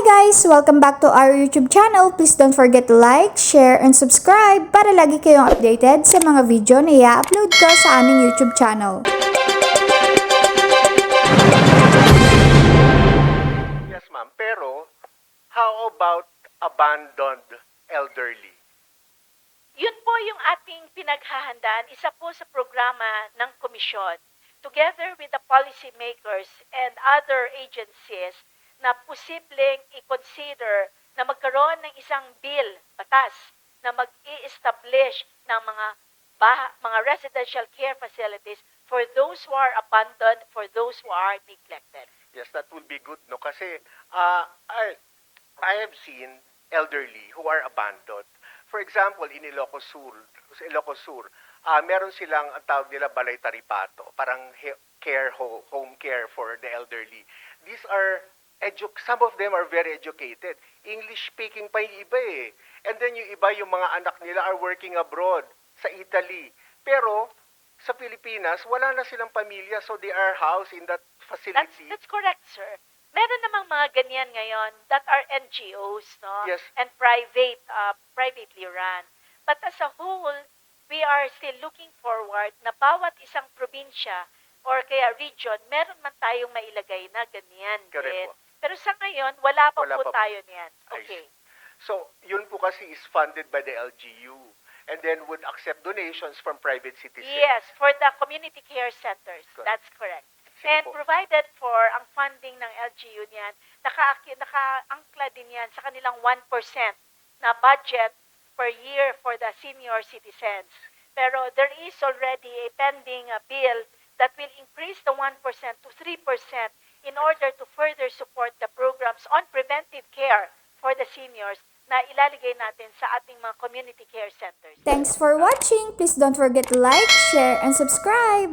guys! Welcome back to our YouTube channel. Please don't forget to like, share, and subscribe para lagi kayong updated sa mga video na i-upload ko sa aming YouTube channel. Yes, ma'am. Pero, how about abandoned elderly? Yun po yung ating pinaghahandaan, isa po sa programa ng komisyon, together with the policymakers and other agencies na posibleng i-consider na magkaroon ng isang bill, batas, na mag establish ng mga bah- mga residential care facilities for those who are abandoned, for those who are neglected. Yes, that would be good, no? Kasi, uh, I, I have seen elderly who are abandoned. For example, in Ilocos Sur, sa Ilocos Sur, ah, meron silang, ang tawag nila, balay taripato, parang care ho- home care for the elderly. These are, edu- some of them are very educated. English speaking pa yung iba eh. And then yung iba, yung mga anak nila are working abroad, sa Italy. Pero, sa Pilipinas, wala na silang pamilya, so they are housed in that That's, facility. that's correct, sir. Meron namang mga ganyan ngayon that are NGOs, no? Yes. And private, uh, privately run. But as a whole, we are still looking forward na bawat isang probinsya or kaya region, meron man tayong mailagay na ganyan Correct din. po. Pero sa ngayon, wala pa Wala po pa tayo niyan. Okay. So, yun po kasi is funded by the LGU and then would accept donations from private citizens. Yes, for the community care centers. Correct. That's correct. Sige And po. provided for ang funding ng LGU niyan, naka, naka-angkla din yan sa kanilang 1% na budget per year for the senior citizens. Pero there is already a pending uh, bill that will increase the 1% to 3% in order to further support the programs on preventive care for the seniors na ilalagay natin sa ating mga community care centers. Thanks for watching! Please don't forget to like, share, and subscribe!